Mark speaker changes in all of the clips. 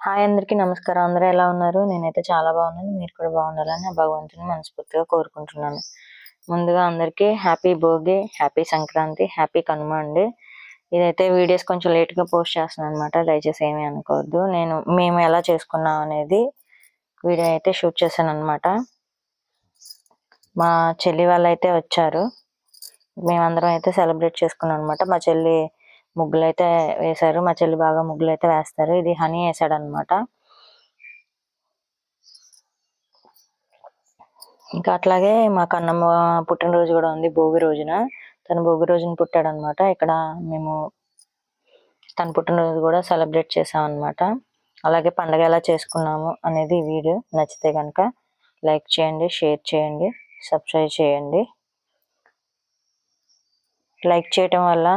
Speaker 1: Hi అందరికీ నమస్కారం. అందరూ ఎలా ఉన్నారు? నేనైతే చాలా బాగున్నాను. మీరు కూడా బాగుండాలని భగవంతుని మనస్ఫూర్తిగా కోరుకుంటున్నాను. ముందుగా అందరికీ happy Bhogi happy Sankranti happy Kanuma అండి. ఇదైతే వీడియోస్ కొంచెం లేట్గా పోస్ట్ చేస్తున్నాను అనమాట దయచేసి ఏమీ అనుకోవద్దు. నేను మేము ఎలా చేసుకున్నాం అనేది వీడియో అయితే షూట్ చేశాను అనమాట మా చెల్లి వాళ్ళు అయితే వచ్చారు. మేమందరం అయితే సెలబ్రేట్ చేసుకున్నాం అనమాట మా చెల్లి ముగ్గులు అయితే వేశారు. మా చెల్లి బాగా ముగ్గులు అయితే వేస్తారు. ఇది హనీ వేసాడు అనమాట ఇంకా అట్లాగే మా కన్నమ్మ పుట్టినరోజు కూడా ఉంది భోగి రోజున. తను భోగి రోజున పుట్టాడు అనమాట ఇక్కడ మేము తన పుట్టినరోజు కూడా సెలబ్రేట్ చేసాం అనమాట అలాగే పండగ ఎలా చేసుకున్నాము అనేది ఈ వీడియో నచ్చితే కనుక లైక్ చేయండి షేర్ చేయండి సబ్స్క్రైబ్ చేయండి. లైక్ చేయటం వల్ల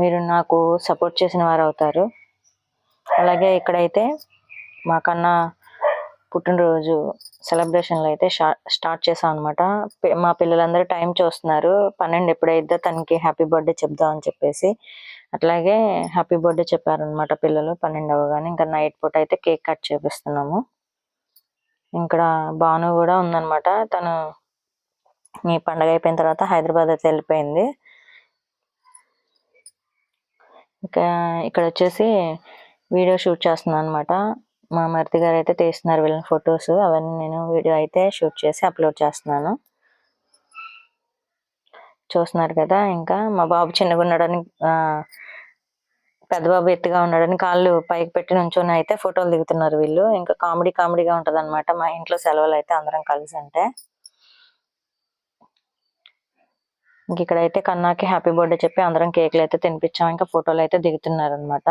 Speaker 1: మీరు నాకు సపోర్ట్ చేసిన వారు అవుతారు. అలాగే ఇక్కడైతే మాకన్నా పుట్టినరోజు సెలబ్రేషన్లు అయితే స్టార్ట్ చేసాం అనమాట మా పిల్లలందరూ టైం చూస్తున్నారు. పన్నెండు ఎప్పుడైతే తనకి హ్యాపీ బర్త్డే చెప్దాం అని చెప్పేసి. అట్లాగే హ్యాపీ బర్త్డే చెప్పారనమాట పిల్లలు పన్నెండు అవ్వగానే ఇంకా నైట్ పూట అయితే కేక్ కట్ చేపిస్తున్నాము. ఇక్కడ భాను కూడా ఉందన్నమాట. తను ఈ పండగ అయిపోయిన తర్వాత హైదరాబాద్ అయితే వెళ్ళిపోయింది. ఇంకా ఇక్కడ వచ్చేసి వీడియో షూట్ చేస్తున్నాను అనమాట మా మరిది గారు అయితే తీస్తున్నారు వీళ్ళని ఫొటోస్. అవన్నీ నేను వీడియో అయితే షూట్ చేసి అప్లోడ్ చేస్తున్నాను. చూస్తున్నారు కదా ఇంకా మా బాబు చిన్నగా ఉండడానికి పెద్ద బాబు ఎత్తుగా ఉండడానికి కాళ్ళు పైకి పెట్టి నుంచొని అయితే ఫోటోలు దిగుతున్నారు వీళ్ళు. ఇంకా కామెడీ కామెడీగా ఉంటుంది అనమాట మా ఇంట్లో సెలవులు అయితే అందరం కలిసి అంటే ఇంక ఇక్కడైతే కన్నాకి హ్యాపీ బర్త్డే చెప్పి అందరం కేకులు అయితే తినిపించాం ఇంకా ఫోటోలు అయితే దిగుతున్నారు అనమాట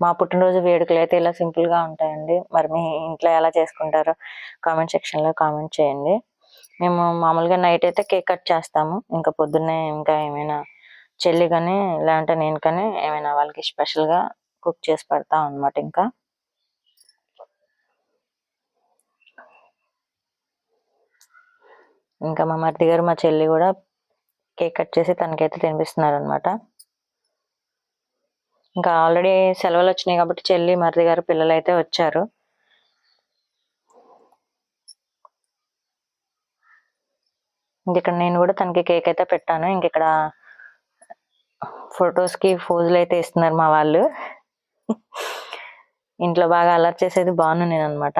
Speaker 1: మా పుట్టినరోజు వేడుకలు అయితే ఇలా సింపుల్గా ఉంటాయండి. మరి మీ ఇంట్లో ఎలా చేసుకుంటారో కామెంట్ సెక్షన్లో కామెంట్ చేయండి. మేము మామూలుగా నైట్ అయితే కేక్ కట్ చేస్తాము. ఇంకా పొద్దున్నే ఇంకా ఏమైనా చెల్లి కానీ లేదంటే నేను కానీ ఏమైనా వాళ్ళకి స్పెషల్గా కుక్ చేసి పెడతాం అనమాట ఇంకా. ఇంకా మా మరిది గారు మా చెల్లి కూడా కేక్ కట్ చేసి తనకైతే తినిపిస్తున్నారు అనమాట ఇంకా ఆల్రెడీ సెలవులు వచ్చినాయి కాబట్టి చెల్లి మరిది గారు పిల్లలు అయితే వచ్చారు ఇక్కడ నేను కూడా తనకి కేక్ అయితే పెట్టాను. ఇంక ఇక్కడ ఫొటోస్కి ఫోజులు అయితే ఇస్తున్నారు మా వాళ్ళు. ఇంట్లో బాగా అలర్ట్ చేసేది బాగున్నాను నేను అనమాట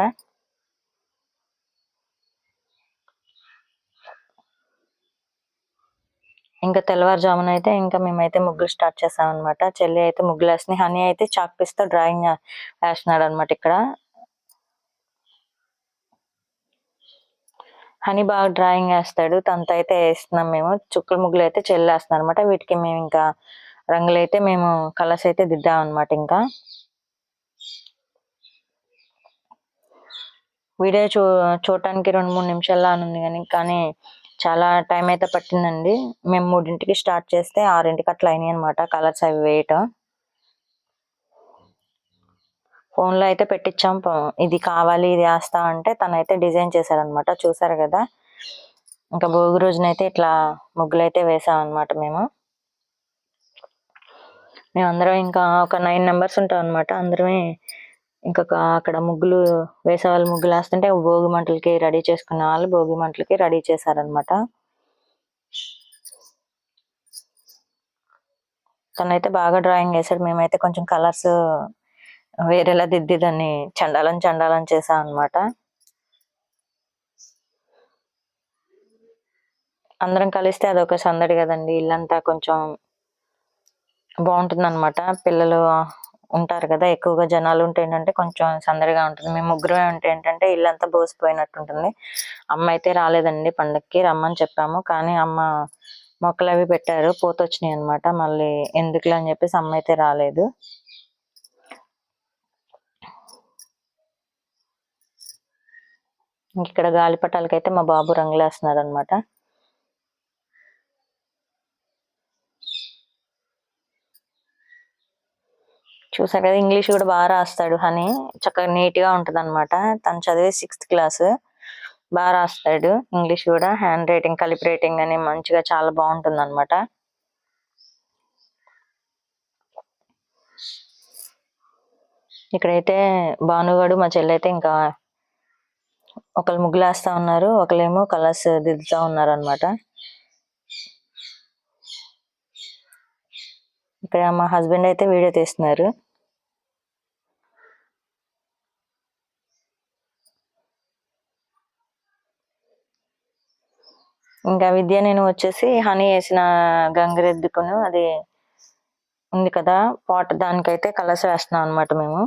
Speaker 1: ఇంకా తెల్లవారుజామున అయితే ఇంకా మేమైతే ముగ్గులు స్టార్ట్ చేసాం అనమాట చెల్లి అయితే ముగ్గులు వేసినాయి హనీ అయితే చాక్ పీస్ డ్రాయింగ్ వేస్తున్నాడు అనమాట ఇక్కడ. హనీ బాగా డ్రాయింగ్ వేస్తాడు. తనతో అయితే వేస్తున్నాం మేము. చుక్కల ముగ్గులు అయితే చెల్లి వేస్తున్నాం అనమాట వీటికి మేము ఇంకా రంగులు అయితే మేము కలర్స్ అయితే దిద్దాం అనమాట ఇంకా. వీడియో చూ చూడటానికి రెండు మూడు నిమిషాల్లో ఉంది కానీ కానీ చాలా టైం అయితే పట్టిందండి. మేము మూడింటికి స్టార్ట్ చేస్తే ఆరింటికి అట్లా అయినాయి అనమాట కలర్స్ అవి వేయటం. ఫోన్లో అయితే పెట్టించాం ఇది కావాలి ఇది వేస్తా అంటే తనైతే డిజైన్ చేశారనమాట చూసారు కదా? ఇంకా భోగి రోజునైతే ఇట్లా ముగ్గులు అయితే వేసాం మేము. మేమందరం ఇంకా ఒక నైన్ మెంబర్స్ ఉంటాం అనమాట అందరమే ఇంకా అక్కడ ముగ్గులు వేసే వాళ్ళు ముగ్గులు వేస్తుంటే భోగి మంటలకి రెడీ చేసుకున్న వాళ్ళు భోగి మంటలకి రెడీ చేశారనమాట తనైతే బాగా డ్రాయింగ్ వేసాడు మేమైతే కొంచెం కలర్స్ వేరేలా దిద్ది దాన్ని చండాలని చండాలం చేసాం అనమాట అందరం కలిస్తే అదొక సందడి కదండి. ఇల్లంతా కొంచెం బాగుంటుంది అనమాట పిల్లలు ఉంటారు కదా ఎక్కువగా జనాలు ఉంటే ఏంటంటే కొంచెం సందడిగా ఉంటుంది. మేము ముగ్గురమే ఉంటే ఏంటంటే ఇల్లంతా బోసిపోయినట్టు ఉంటుంది అమ్మ అయితే రాలేదండి పండక్కి రమ్మని చెప్పాము. కానీ అమ్మ మొక్కలు అవి పెట్టారు. పోతొచ్చినాయి అనమాట మళ్ళీ ఎందుకులే అని చెప్పేసి అమ్మ అయితే రాలేదు. ఇక్కడ గాలిపటాలకైతే మా బాబు రంగులేస్తున్నాడు అనమాట చూసారు కదా ఇంగ్లీష్ కూడా బాగా రాస్తాడు హనీ. చక్కగా నీట్గా ఉంటది అనమాట తను చదివే సిక్స్త్ క్లాస్. బాగా రాస్తాడు ఇంగ్లీష్ కూడా. హ్యాండ్ రైటింగ్ కలిపి రైటింగ్ అని మంచిగా చాలా బాగుంటుంది అనమాట ఇక్కడైతే భానుగాడు మా చెల్లి అయితే ఇంకా ఒకళ్ళు ముగ్గులు వేస్తా ఉన్నారు. ఒకళ్ళేమో కలర్స్ దిద్దుతా ఉన్నారు అనమాట ఇక్కడ మా హస్బెండ్ అయితే వీడియో తీస్తున్నారు. ఇంకా విద్య నేను వచ్చేసి హనీ వేసిన గంగిరెద్దుకును. అది ఉంది కదా పాట్ దానికైతే కలర్స్ వేస్తున్నాం అనమాట మేము.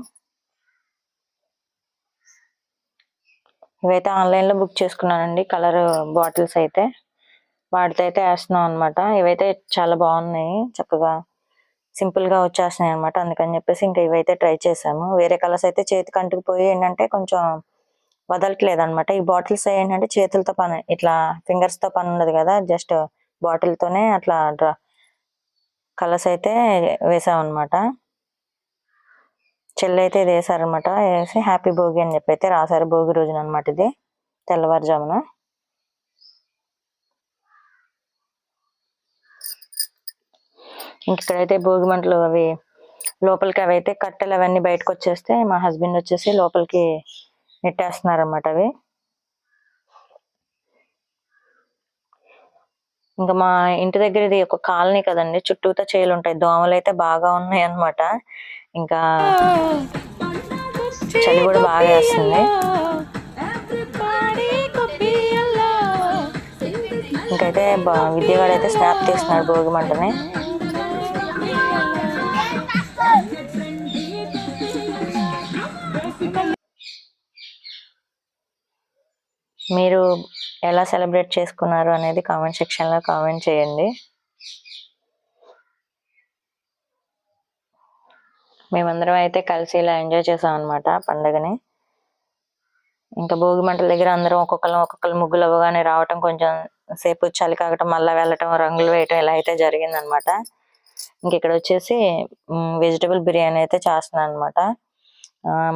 Speaker 1: ఇవైతే ఆన్లైన్లో బుక్ చేసుకున్నానండి కలర్ బాటిల్స్ అయితే. వాటితో అయితే వేస్తున్నాం అనమాట ఇవైతే చాలా బాగున్నాయి చక్కగా సింపుల్గా వచ్చేస్తున్నాయి అనమాట అందుకని చెప్పేసి ఇంకా ఇవైతే ట్రై చేసాము వేరే కలర్స్ అయితే చేతికి అంటుకుపోయి ఏంటంటే కొంచెం వదలట్లేదు అనమాట ఈ బాటిల్స్ ఏంటంటే చేతులతో పని ఇట్లా ఫింగర్స్తో పని ఉండదు కదా జస్ట్ బాటిల్ తోనే అట్లా డ్రా కలర్స్ అయితే వేసాం అనమాట చెల్లి అయితే ఇది వేసారనమాట వేసి హ్యాపీ భోగి అని చెప్పి అయితే రాశారు భోగి రోజున అనమాట ఇది తెల్లవారుజామున. ఇంక ఇక్కడైతే భోగి మంటలు అవి లోపలికి అవి అయితే కట్టెలు అవన్నీ బయటకు వచ్చేస్తే మా హస్బెండ్ వచ్చేసి లోపలికి నెట్టేస్తున్నారన్నమాట అవి. ఇంకా మా ఇంటి దగ్గర ఇది ఒక కాలనీ కదండి చుట్టూతా చేలు ఉంటాయి. దోమలు అయితే బాగా ఉన్నాయి అనమాట ఇంకా చలి కూడా బాగా వేస్తుంది. ఇంకైతే బా- స్నాప్ తీస్తున్నాడు భోగి మంటని. మీరు ఎలా సెలబ్రేట్ చేసుకున్నారు అనేది కామెంట్ సెక్షన్లో కామెంట్ చేయండి. మేమందరం అయితే కలిసి ఇలా ఎంజాయ్ చేసాం అనమాట పండగని. ఇంకా భోగి మంటల దగ్గర అందరం ఒక్కొక్కరు ఒక్కొక్కరు ముగ్గులు అవ్వగానే రావటం కొంచెం సేపు చలి కాగటం మళ్ళీ వెళ్ళటం రంగులు వేయటం ఇలా అయితే జరిగింది అనమాట ఇంక ఇక్కడ వచ్చేసి వెజిటబుల్ బిర్యానీ అయితే చేస్తున్నాను అనమాట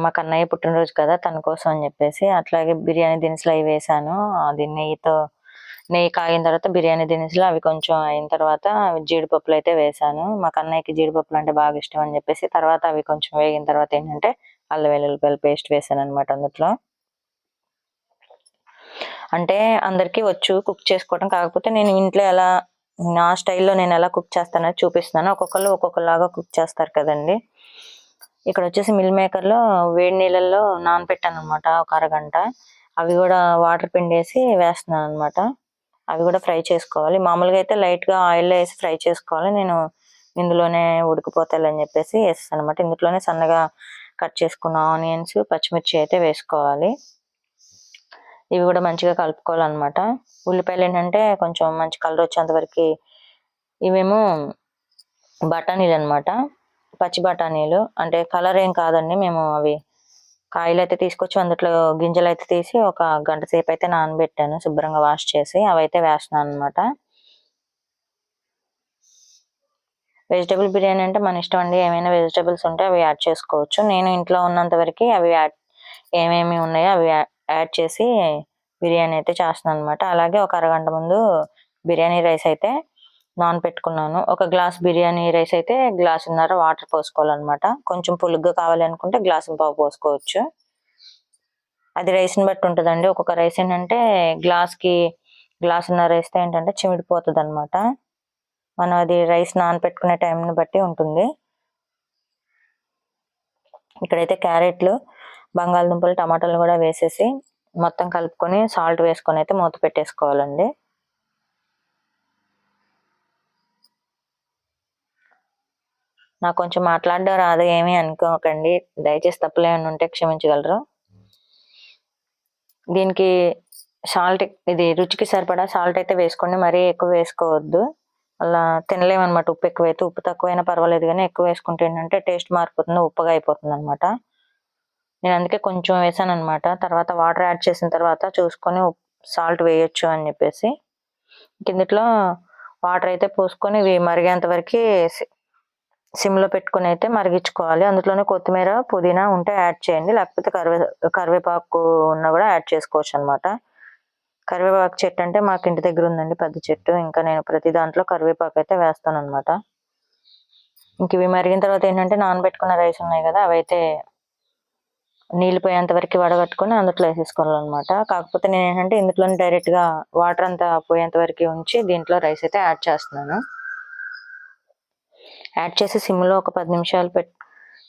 Speaker 1: మా కన్నయ్య పుట్టినరోజు కదా తన కోసం అని చెప్పేసి అట్లాగే బిర్యానీ దినుసులు అవి వేసాను. అది నెయ్యితో నెయ్యి కాగిన తర్వాత బిర్యానీ దినుసులు అవి కొంచెం అయిన తర్వాత జీడిపప్పులు అయితే వేసాను. మా కన్నయ్యకి జీడిపప్పులు అంటే బాగా ఇష్టం అని చెప్పేసి తర్వాత అవి కొంచెం వేగిన తర్వాత ఏంటంటే అల్లం వెల్లుల్లిపాయల పేస్ట్ వేసాను అనమాట అందులో అంటే అందరికీ వచ్చు కుక్ చేసుకోవడం కాకపోతే నేను ఇంట్లో ఎలా నా స్టైల్లో నేను ఎలా కుక్ చేస్తానో చూపిస్తున్నాను. ఒక్కొక్కరు ఒక్కొక్కలాగా కుక్ చేస్తారు కదండి. ఇక్కడ వచ్చేసి మిల్ మేకర్లో వేడి నీళ్ళల్లో నానబెట్టాను అనమాట ఒక అరగంట. అవి కూడా వాటర్ పిండేసి వేస్తున్నాను అనమాట అవి కూడా ఫ్రై చేసుకోవాలి. మామూలుగా అయితే లైట్గా ఆయిల్లో వేసి ఫ్రై చేసుకోవాలి. నేను ఇందులోనే ఉడికిపోతాయి అని చెప్పేసి వేస్తాను అనమాట ఇందులోనే సన్నగా కట్ చేసుకున్న ఆనియన్స్ పచ్చిమిర్చి అయితే వేసుకోవాలి. ఇవి కూడా మంచిగా కలుపుకోవాలన్నమాట. ఉల్లిపాయలు ఏంటంటే కొంచెం మంచి కలర్ వచ్చేంత వరకు ఇవేమో బఠానీలు అనమాట పచ్చి బఠానీలు. అంటే కలర్ ఏం కాదండి. మేము అవి కాయలు అయితే తీసుకొచ్చి అందులో గింజలు అయితే తీసి ఒక గంట సేపు అయితే నానబెట్టాను. శుభ్రంగా వాష్ చేసి అవి అయితే వేస్తున్నాను అనమాట వెజిటబుల్ బిర్యానీ అంటే మన ఇష్టం అండి. ఏమైనా వెజిటబుల్స్ ఉంటే అవి యాడ్ చేసుకోవచ్చు. నేను ఇంట్లో ఉన్నంత వరకు అవి యాడ్ ఏమేమి ఉన్నాయో అవి యాడ్ చేసి బిర్యానీ అయితే చేస్తున్నాను అనమాట అలాగే ఒక అరగంట ముందు బిర్యానీ రైస్ అయితే నానపెట్టుకున్నాను. ఒక గ్లాస్ బిర్యానీ రైస్ అయితే గ్లాసున్నర వాటర్ పోసుకోవాలన్నమాట. కొంచెం పులుగ్గా కావాలి అనుకుంటే గ్లాసు పావు పోసుకోవచ్చు. అది రైస్ని బట్టి ఉంటుందండి. ఒక్కొక్క రైస్ ఏంటంటే గ్లాస్కి గ్లాసున్నర వేస్తే ఏంటంటే చిమిడిపోతుంది అనమాట మనం అది రైస్ నానపెట్టుకునే టైంని బట్టి ఉంటుంది. ఇక్కడైతే క్యారెట్లు బంగాళదుంపలు టమాటాలు కూడా వేసేసి మొత్తం కలుపుకొని సాల్ట్ వేసుకొని అయితే మూత పెట్టేసుకోవాలండి. నాకు కొంచెం మాట్లాడడం రాదు ఏమీ అనుకోకండి. దయచేసి తప్పులు ఉంటే క్షమించగలరు. దీనికి సాల్ట్ ఇది రుచికి సరిపడా సాల్ట్ అయితే వేసుకోండి మరీ ఎక్కువ వేసుకోవద్దు. అలా తినలేమన్నమాట ఉప్పు ఎక్కువైతే. ఉప్పు తక్కువైనా పర్వాలేదు కానీ ఎక్కువ వేసుకుంటే ఏంటంటే టేస్ట్ మారిపోతుంది ఉప్పుగా అయిపోతుంది అనమాట నేను అందుకే కొంచెం వేసాను అనమాట తర్వాత వాటర్ యాడ్ చేసిన తర్వాత చూసుకొని సాల్ట్ వేయొచ్చు అని చెప్పేసి. కిందిట్లో వాటర్ అయితే పోసుకొని ఇవి మరిగేంత వరకు సిమ్లో పెట్టుకుని అయితే మరిగించుకోవాలి. అందులోనే కొత్తిమీర పుదీనా ఉంటే యాడ్ చేయండి. లేకపోతే కరివే కరివేపాకు ఉన్నా కూడా యాడ్ చేసుకోవచ్చు అనమాట కరివేపాకు చెట్టు అంటే మాకు ఇంటి దగ్గర ఉందండి పెద్ద చెట్టు. ఇంకా నేను ప్రతి దాంట్లో కరివేపాకు అయితే వేస్తాను అనమాట ఇంక ఇవి మరిగిన తర్వాత ఏంటంటే నానబెట్టుకున్న రైస్ ఉన్నాయి కదా అవైతే నీళ్ళు పోయేంత వరకు వడగట్టుకొని అందులో వేసేసుకోవాలన్నమాట. కాకపోతే నేను ఏంటంటే ఇందులోనే డైరెక్ట్గా వాటర్ అంతా పోయేంత వరకు ఉంచి దీంట్లో రైస్ అయితే యాడ్ చేస్తున్నాను. యాడ్ చేసి సిమ్లో ఒక పది నిమిషాలు పెట్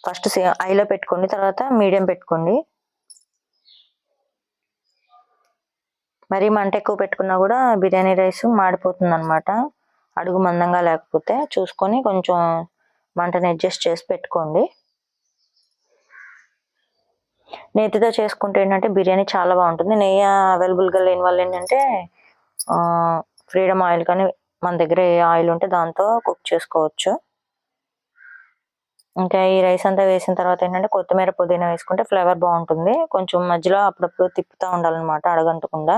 Speaker 1: ఫస్ట్ ఐలో పెట్టుకోండి తర్వాత మీడియం పెట్టుకోండి. మరీ మంట ఎక్కువ పెట్టుకున్నా కూడా బిర్యానీ రైస్ మాడిపోతుంది అనమాట అడుగు మందంగా లేకపోతే చూసుకొని కొంచెం మంటని అడ్జస్ట్ చేసి పెట్టుకోండి. నేతితో చేసుకుంటే ఏంటంటే బిర్యానీ చాలా బాగుంటుంది. నెయ్యి అవైలబుల్గా లేని వాళ్ళు ఏంటంటే ఫ్రీడమ్ ఆయిల్ కానీ మన దగ్గర ఏ ఆయిల్ ఉంటే దాంతో కుక్ చేసుకోవచ్చు. ఇంకా ఈ రైస్ అంతా వేసిన తర్వాత ఏంటంటే కొత్తిమీర పుదీనా వేసుకుంటే ఫ్లేవర్ బాగుంటుంది. కొంచెం మధ్యలో అప్పుడప్పుడు తిప్పుతూ ఉండాలన్నమాట అడగంటకుండా.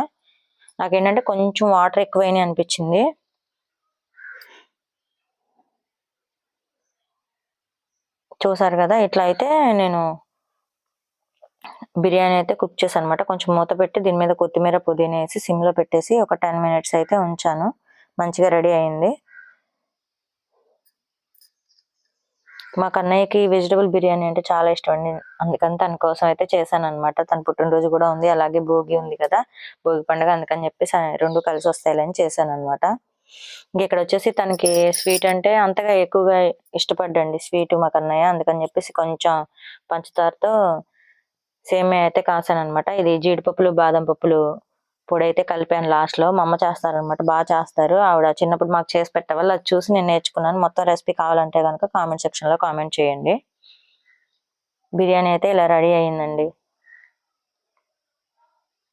Speaker 1: నాకేంటంటే కొంచెం వాటర్ ఎక్కువైనాయి అనిపించింది. చూసారు కదా ఇట్లా అయితే నేను బిర్యానీ అయితే కుక్ చేశాను అనమాట కొంచెం మూత పెట్టి దీని మీద కొత్తిమీర పుదీనా వేసి సిమ్లో పెట్టేసి ఒక టెన్ మినిట్స్ అయితే ఉంచాను. మంచిగా రెడీ అయింది. మా కన్నయ్యకి వెజిటబుల్ బిర్యానీ అంటే చాలా ఇష్టం అండి. అందుకని తన కోసం అయితే చేశాను అనమాట తన పుట్టినరోజు కూడా ఉంది. అలాగే భోగి ఉంది కదా. భోగి పండుగ అందుకని చెప్పి రెండు కలిసి వస్తాయిలని చేశాను అనమాట ఇక్కడ వచ్చేసి తనకి స్వీట్ అంటే అంతగా ఎక్కువగా ఇష్టపడ్డండి స్వీట్ మా కన్నయ్య. అందుకని చెప్పేసి కొంచెం పంచదారతో సేమే అయితే కాసాను అనమాట ఇది జీడిపప్పులు బాదం పప్పులు పొడి అయితే కలిపాను లాస్ట్లో. మా అమ్మ చేస్తారనమాట బాగా చేస్తారు. ఆవిడ చిన్నప్పుడు మాకు చేసి పెట్టేవాళ్ళు. అది చూసి నేను నేర్చుకున్నాను. మొత్తం రెసిపీ కావాలంటే కనుక కామెంట్ సెక్షన్లో కామెంట్ చేయండి. బిర్యానీ అయితే ఇలా రెడీ అయిందండి.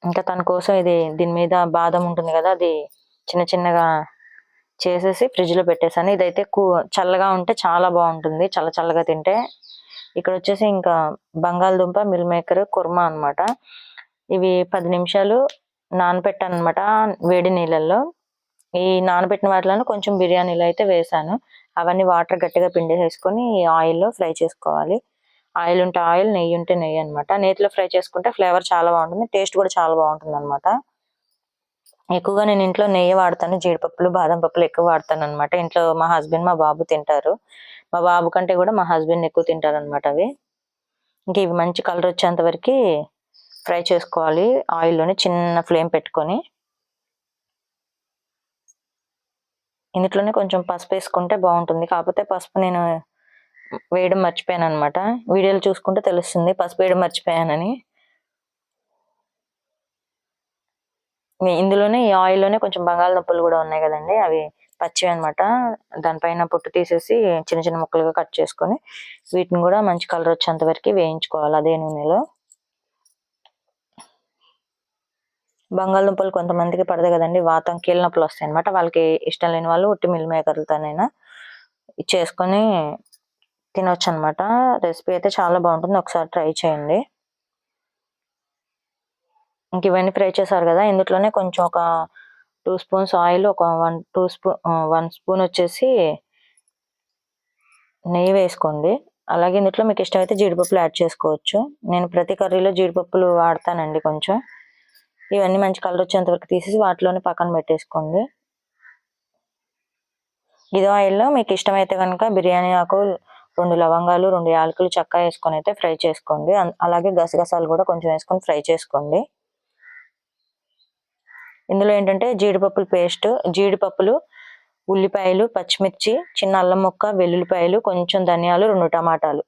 Speaker 1: ఇంకా తన కోసం ఇది దీని మీద బాదం ఉంటుంది కదా అది చిన్న చిన్నగా చేసేసి ఫ్రిడ్జ్లో పెట్టేసాను ఇదైతే కూ చల్లగా ఉంటే చాలా బాగుంటుంది. చల్ల చల్లగా తింటే. ఇక్కడ వచ్చేసి ఇంకా బంగాళదుంప మిల్ మేకర్ కుర్మా అన్నమాట. ఇవి పది నిమిషాలు నానబెట్టాను అనమాట వేడి నీళ్ళల్లో. ఈ నానబెట్టిన వాటిలో కొంచెం బిర్యానీలో అయితే వేసాను. అవన్నీ వాటర్ గట్టిగా పిండేసేసుకొని ఆయిల్లో ఫ్రై చేసుకోవాలి. ఆయిల్ ఉంటే ఆయిల్ నెయ్యి ఉంటే నెయ్యి అనమాట నేతిలో ఫ్రై చేసుకుంటే ఫ్లేవర్ చాలా బాగుంటుంది టేస్ట్ కూడా చాలా బాగుంటుంది అనమాట ఎక్కువగా నేను ఇంట్లో నెయ్యి వాడతాను జీడిపప్పులు బాదం పప్పులు ఎక్కువ వాడతాను అనమాట ఇంట్లో మా హస్బెండ్ మా బాబు తింటారు. మా బాబు కంటే కూడా మా హస్బెండ్ ఎక్కువ తింటారు అనమాట అవి. ఇంక ఇవి మంచి కలర్ వచ్చేంత వరకు ఫ్రై చేసుకోవాలి. ఆయిల్లోనే చిన్న ఫ్లేమ్ పెట్టుకొని ఇందులోనే కొంచెం పసుపు వేసుకుంటే బాగుంటుంది. కాకపోతే పసుపు నేను వేయడం మర్చిపోయాను అనమాట వీడియోలు చూసుకుంటే తెలుస్తుంది పసుపు వేయడం మర్చిపోయానని. ఇందులోనే ఈ ఆయిల్లోనే కొంచెం బంగాళదుంపలు కూడా ఉన్నాయి కదండి. అవి పచ్చివి అనమాట దానిపైన పొట్టు తీసేసి చిన్న చిన్న ముక్కలుగా కట్ చేసుకొని వీటిని కూడా మంచి కలర్ వచ్చేంత వరకు వేయించుకోవాలి అదే నూనెలో. బంగాళదుంపలు కొంతమందికి పడదు కదండి. వాతం కీళ్ళనొప్పులు వస్తాయి అనమాట వాళ్ళకి ఇష్టం లేని వాళ్ళు ఉట్టి మిల్ మేకర్లతోనైనా చేసుకొని తినొచ్చు అనమాట రెసిపీ అయితే చాలా బాగుంటుంది. ఒకసారి ట్రై చేయండి. ఇంక ఇవన్నీ ఫ్రై చేశారు కదా. ఇందులోనే కొంచెం ఒక టూ స్పూన్స్ ఆయిల్ ఒక one two spoon one spoon వచ్చేసి నెయ్యి వేసుకోండి. అలాగే ఇందులో మీకు ఇష్టమైతే జీడిపప్పులు యాడ్ చేసుకోవచ్చు. నేను ప్రతి కర్రీలో జీడిపప్పులు వాడతానండి కొంచెం. ఇవన్నీ మంచి కలర్ వచ్చేంత వరకు తీసేసి వాటిలోనే పక్కన పెట్టేసుకోండి. ఇదో ఆయిల్లో మీకు ఇష్టమైతే కనుక బిర్యానీ ఆకు రెండు లవంగాలు రెండు యాలకులు చక్క వేసుకొని అయితే ఫ్రై చేసుకోండి. అలాగే గసగసాలు కూడా కొంచెం వేసుకొని ఫ్రై చేసుకోండి. ఇందులో ఏంటంటే జీడిపప్పుల పేస్ట్ జీడిపప్పులు ఉల్లిపాయలు పచ్చిమిర్చి చిన్న అల్లం ముక్క వెల్లుల్లిపాయలు కొంచెం ధనియాలు రెండు టమాటాలు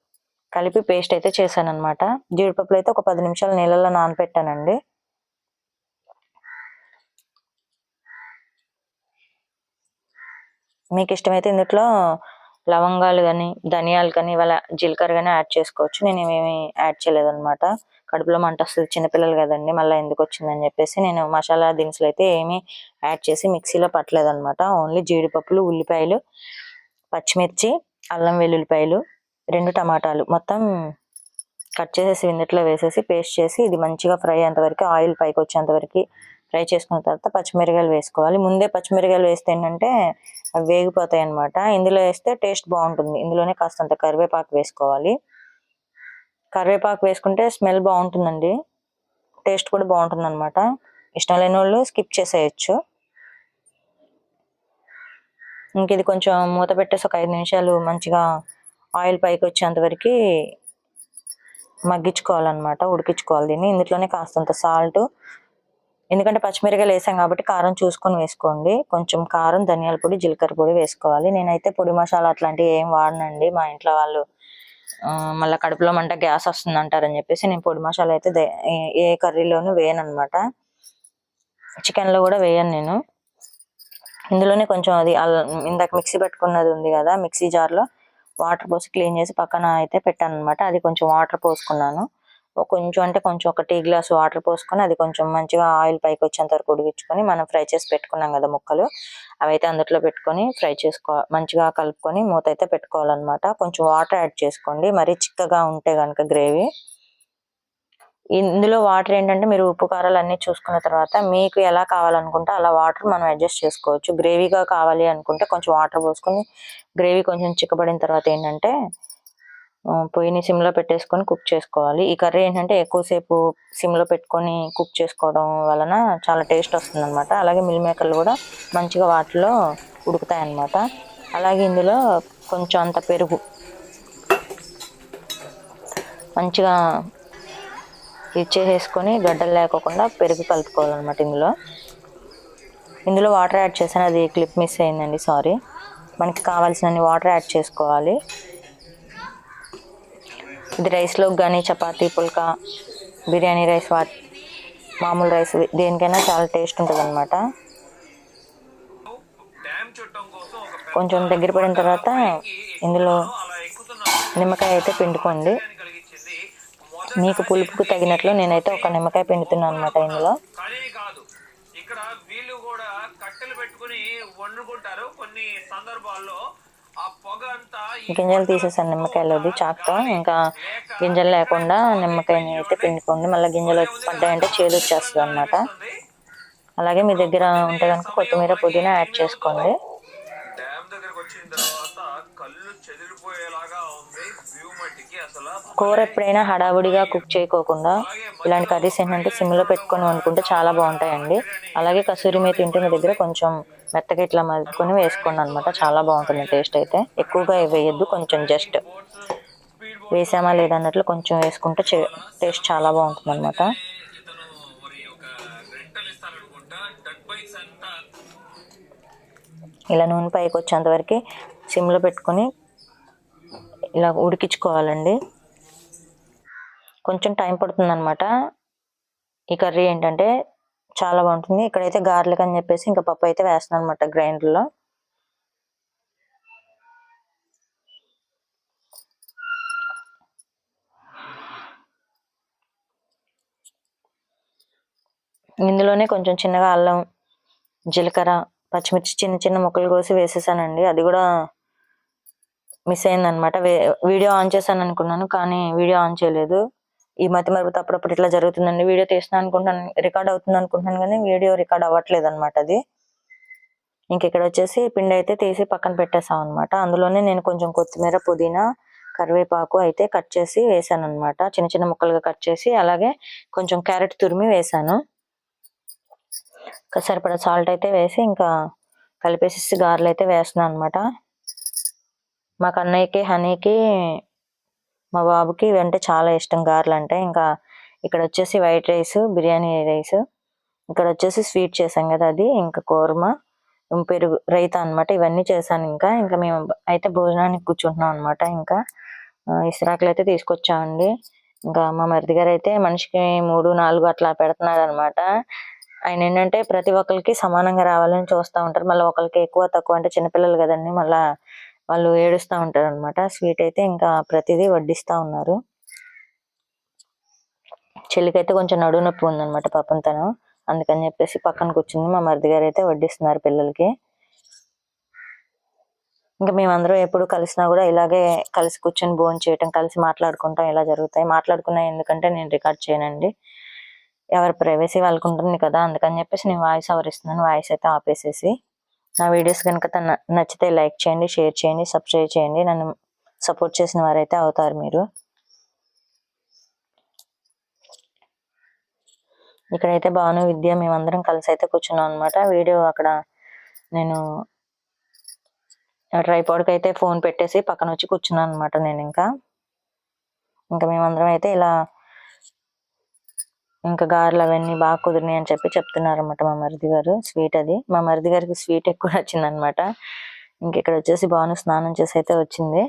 Speaker 1: కలిపి పేస్ట్ అయితే చేశాను అనమాట జీడిపప్పులు అయితే ఒక పది నిమిషాలు నీళ్ళలో నానపెట్టానండి. మీకు ఇష్టమైతే ఇందులో లవంగాలు కానీ ధనియాలు కానీ ఇవాళ జీలకర్ర కానీ యాడ్ చేసుకోవచ్చు. నేను ఏమేమి యాడ్ చేయలేదన్నమాట. కడుపులో మంట వస్తుంది. చిన్నపిల్లలు కదండి మళ్ళీ ఎందుకు వచ్చిందని చెప్పేసి నేను మసాలా దినుసులు అయితే ఏమీ యాడ్ చేసి మిక్సీలో పట్టలేదన్నమాట. ఓన్లీ జీడిపప్పులు ఉల్లిపాయలు పచ్చిమిర్చి అల్లం వెల్లుల్లిపాయలు రెండు టమాటాలు మొత్తం కట్ చేసేసి ఇందులో వేసేసి పేస్ట్ చేసి ఇది మంచిగా ఫ్రై అయ్యేంతవరకు ఆయిల్ పైకి వచ్చేంత వరకు ఫ్రై చేసుకున్న తర్వాత పచ్చిమిరకాయలు వేసుకోవాలి. ముందే పచ్చిమిరకాయలు వేస్తే ఏంటంటే అవి వేగిపోతాయి అనమాట ఇందులో వేస్తే టేస్ట్ బాగుంటుంది. ఇందులోనే కాస్తంత కరివేపాకు వేసుకోవాలి. కరివేపాకు వేసుకుంటే స్మెల్ బాగుంటుందండి. టేస్ట్ కూడా బాగుంటుంది అనమాట ఇష్టం లేని వాళ్ళు స్కిప్ చేసేయచ్చు. ఇంక ఇది కొంచెం మూత పెట్టేసి ఒక ఐదు నిమిషాలు మంచిగా ఆయిల్ పైకి వచ్చేంత వరకు మగ్గించుకోవాలన్నమాట. ఉడికించుకోవాలి దీన్ని. ఇందులోనే కాస్తంత సాల్ట్ ఎందుకంటే పచ్చిమిరకాయలు వేసాం కాబట్టి కారం చూసుకొని వేసుకోండి. కొంచెం కారం ధనియాల పొడి జీలకర్ర పొడి వేసుకోవాలి. నేనైతే పొడి మసాలా అట్లాంటివి ఏం వాడనండి. మా ఇంట్లో వాళ్ళు మళ్ళీ కడుపులో మంట గ్యాస్ వస్తుంది అంటారని చెప్పేసి నేను పొడి మసాలా అయితే ఏ- కర్రీలోనూ వేయను అనమాట చికెన్లో కూడా వేయను నేను. ఇందులోనే కొంచెం అది ఇందాక మిక్సీ పెట్టుకున్నది ఉంది కదా మిక్సీ జార్లో వాటర్ పోసి క్లీన్ చేసి పక్కన అయితే పెట్టాను అనమాట అది కొంచెం వాటర్ పోసుకున్నాను. కొంచెం అంటే కొంచెం ఒక టీ గ్లాస్ వాటర్ పోసుకొని అది కొంచెం మంచిగా ఆయిల్ పైకి వచ్చేంత వరకు ఉడికించుకొని మనం ఫ్రై చేసి పెట్టుకున్నాం కదా ముక్కలు అవైతే అందులో పెట్టుకొని ఫ్రై చేసుకో మంచిగా కలుపుకొని మూత అయితే పెట్టుకోవాలన్నమాట. కొంచెం వాటర్ యాడ్ చేసుకోండి. మరీ చిక్కగా ఉంటే కనుక గ్రేవీ. ఇందులో వాటర్ ఏంటంటే మీరు ఉప్పు కారాలు అన్నీ చూసుకున్న తర్వాత మీకు ఎలా కావాలనుకుంటే అలా వాటర్ మనం అడ్జస్ట్ చేసుకోవచ్చు. గ్రేవీగా కావాలి అనుకుంటే కొంచెం వాటర్ పోసుకొని గ్రేవీ కొంచెం చిక్కబడిన తర్వాత ఏంటంటే పొయ్యిని సిమ్లో పెట్టేసుకొని కుక్ చేసుకోవాలి. ఈ కర్రీ ఏంటంటే ఎక్కువసేపు సిమ్లో పెట్టుకొని కుక్ చేసుకోవడం వలన చాలా టేస్ట్ వస్తుంది అనమాట అలాగే మిల్ మేకర్లు కూడా మంచిగా వాటిలో ఉడుకుతాయి అన్నమాట అలాగే ఇందులో కొంచెం అంత పెరుగు మంచిగా ఇచ్చేసేసుకొని గడ్డలు లేకోకుండా పెరుగు కలుపుకోవాలన్నమాట ఇందులో. ఇందులో వాటర్ యాడ్ చేశాను. అది క్లిప్ మిస్ అయిందండి. సారీ. మనకి కావాల్సినన్ని వాటర్ యాడ్ చేసుకోవాలి. ఇది రైస్లోకి కానీ చపాతీ పుల్కా బిర్యానీ రైస్ వా మామూలు రైస్ దేనికైనా చాలా టేస్ట్ ఉంటుంది అనమాట కొంచెం దగ్గర పడిన తర్వాత ఇందులో నిమ్మకాయ అయితే పిండుకోండి. మీకు పులుపుకు తగినట్లు నేనైతే ఒక నిమ్మకాయ పిండుతున్నాను అనమాట ఇందులో.
Speaker 2: ఇక్కడ వీళ్ళు కూడా కట్టెలు పెట్టుకుని వండుకుంటారు. కొన్ని సందర్భాల్లో
Speaker 1: గింజలు తీసేసాను నిమ్మకాయలోది చాక్తో. ఇంకా గింజలు లేకుండా నిమ్మకాయని అయితే పిండుకోండి. మళ్ళీ గింజలు పడ్డాయంటే చేదు వచ్చేస్తుంది అనమాట అలాగే మీ దగ్గర ఉంటే కనుక కొత్తిమీర పుదీనా యాడ్ చేసుకోండి. కూర ఎప్పుడైనా హడావుడిగా కుక్ చేయకోకుండా ఇలాంటి కర్రీస్ ఏంటంటే సిమ్లో పెట్టుకొని వండుకుంటే చాలా బాగుంటాయండి. అలాగే కసూరి మీద తింటే మీ దగ్గర కొంచెం మెత్తగా ఇట్లా మలుపుకొని వేసుకోండి అనమాట చాలా బాగుంటుంది టేస్ట్ అయితే. ఎక్కువగా వేయద్దు కొంచెం జస్ట్ వేసామా లేదన్నట్లు కొంచెం వేసుకుంటే టేస్ట్ చాలా బాగుంటుంది అనమాట ఇలా నూనె పైకి వచ్చేంత వరకు సిమ్లో పెట్టుకొని ఇలా ఉడికించుకోవాలండి. కొంచెం టైం పడుతుంది అనమాట ఈ కర్రీ ఏంటంటే చాలా బాగుంటుంది. ఇక్కడైతే గార్లిక్ అని చెప్పేసి ఇంకా పప్పు అయితే వేస్తున్నాను అనమాట గ్రైండర్లో. ఇందులోనే కొంచెం చిన్నగా అల్లం జీలకర్ర పచ్చిమిర్చి చిన్న చిన్న ముక్కలు కోసి వేసేసానండి. అది కూడా మిస్ అయిందనమాట వీడియో ఆన్ చేశాను అనుకున్నాను కానీ వీడియో ఆన్ చేయలేదు. ఈ మధ్య మరపు అప్పుడప్పుడు ఇట్లా జరుగుతుందండి. వీడియో తీసిన అనుకుంటున్నాను రికార్డ్ అవుతుంది అనుకుంటున్నాను కానీ వీడియో రికార్డ్ అవ్వట్లేదు అనమాట అది. ఇంక ఇక్కడ వచ్చేసి పిండి అయితే తీసి పక్కన పెట్టేసాం అనమాట అందులోనే నేను కొంచెం కొత్తిమీర పుదీనా కరివేపాకు అయితే కట్ చేసి వేసాను అనమాట చిన్న చిన్న ముక్కలుగా కట్ చేసి అలాగే కొంచెం క్యారెట్ తురిమి వేసాను. ఇంకా సరిపడా సాల్ట్ అయితే వేసి ఇంకా కలిపేసి గారెలు అయితే వేస్తున్నాను అనమాట మా కన్నయ్యకి హనీకి మా బాబుకి ఇవి అంటే చాలా ఇష్టం గారెలు అంటే ఇంకా ఇక్కడ వచ్చేసి వైట్ రైస్ బిర్యానీ రైస్. ఇక్కడ వచ్చేసి స్వీట్ చేసాం కదా అది. ఇంకా కూర్మ పెరుగు రైతా అన్నమాట. ఇవన్నీ చేశాను ఇంకా. ఇంకా మేము అయితే భోజనానికి కూర్చుంటున్నాం అనమాట ఇంకా. ఆ, ఇస్రాకులు అయితే తీసుకొచ్చామండి. ఇంకా మా మరిది గారు అయితే మనిషికి మూడు నాలుగు అట్లా పెడుతున్నారు అనమాట ఆయన ఏంటంటే ప్రతి ఒక్కరికి సమానంగా రావాలని చూస్తూ ఉంటారు. మళ్ళీ ఒకరికి ఎక్కువ తక్కువ అంటే చిన్నపిల్లలు కదండి. మళ్ళీ వాళ్ళు ఏడుస్తూ ఉంటారు అనమాట స్వీట్ అయితే ఇంకా ప్రతిదీ వడ్డిస్తా ఉన్నారు. చెల్లికైతే కొంచెం నడువు నొప్పి ఉందనమాట పాపం తను. అందుకని చెప్పేసి పక్కన కూర్చుంది. మా మరిది గారు అయితే వడ్డిస్తున్నారు పిల్లలకి. ఇంకా మేమందరం ఎప్పుడు కలిసినా కూడా ఇలాగే కలిసి కూర్చొని భోజనం చేయటం కలిసి మాట్లాడుకుంటాం ఇలా జరుగుతాయి. మాట్లాడుకున్నా ఎందుకంటే నేను రికార్డ్ చేయనండి. ఎవరి ప్రైవసీ వాళ్ళకు ఉంటుంది కదా అందుకని చెప్పేసి నేను వాయిస్ ఎవరు ఇస్తున్నాను వాయిస్ అయితే ఆపేసేసి. నా వీడియోస్ కనుక తన- నచ్చితే లైక్ చేయండి షేర్ చేయండి సబ్స్క్రైబ్ చేయండి. నన్ను సపోర్ట్ చేసిన వారైతే అవుతారు మీరు. ఇక్కడైతే భాను విద్య మేమందరం కలిసి అయితే కూర్చున్నాం అనమాట వీడియో అక్కడ నేను ట్రైపాడ్కి అయితే ఫోన్ పెట్టేసి పక్కన వచ్చి కూర్చున్నాను అనమాట నేను ఇంకా. ఇంకా మేమందరం అయితే ఇలా ఇంకా గారెలు అవన్నీ బాగా కుదిరినాయి అని చెప్పి చెప్తున్నారు అనమాట మా మరిది గారు. స్వీట్ అది. మా మరిది గారికి స్వీట్ ఎక్కువ నచ్చింది అనమాట ఇక్కడ వచ్చేసి బాను స్నానం చేసి అయితే వచ్చింది.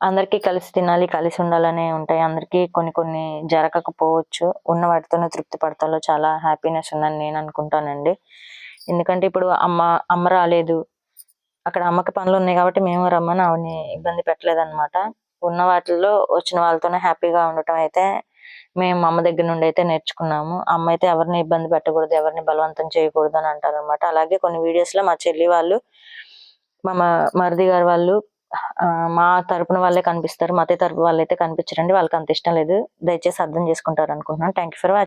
Speaker 1: అందరికీ కలిసి తినాలి కలిసి ఉండాలనే ఉంటాయి. అందరికీ కొన్ని కొన్ని జరగకపోవచ్చు. ఉన్న వాటితోనే తృప్తి పడతాలో చాలా హ్యాపీనెస్ ఉందని నేను అనుకుంటానండి. ఎందుకంటే ఇప్పుడు అమ్మ అమ్మ రాలేదు. అక్కడ అమ్మకి పనులు ఉన్నాయి కాబట్టి మేము రమ్మని ఆవిడని ఇబ్బంది పెట్టలేదన్నమాట. ఉన్న వాటిల్లో వచ్చిన వాళ్ళతోనే హ్యాపీగా ఉండటం అయితే మేము అమ్మ దగ్గర నుండి అయితే నేర్చుకున్నాము. అమ్మ అయితే ఎవరిని ఇబ్బంది పెట్టకూడదు ఎవరిని బలవంతం చేయకూడదు అని అంటారు అనమాట అలాగే కొన్ని వీడియోస్లో మా చెల్లి వాళ్ళు మా మరిది గారు వాళ్ళు మా తరపున వాళ్ళే కనిపిస్తారు. మా అత్తయ్య తరపు వాళ్ళైతే కనిపించరండి. వాళ్ళకి అంత ఇష్టం లేదు. దయచేసి అర్థం చేసుకుంటారు అనుకుంటున్నాను థ్యాంక్ యూ ఫర్ వాచింగ్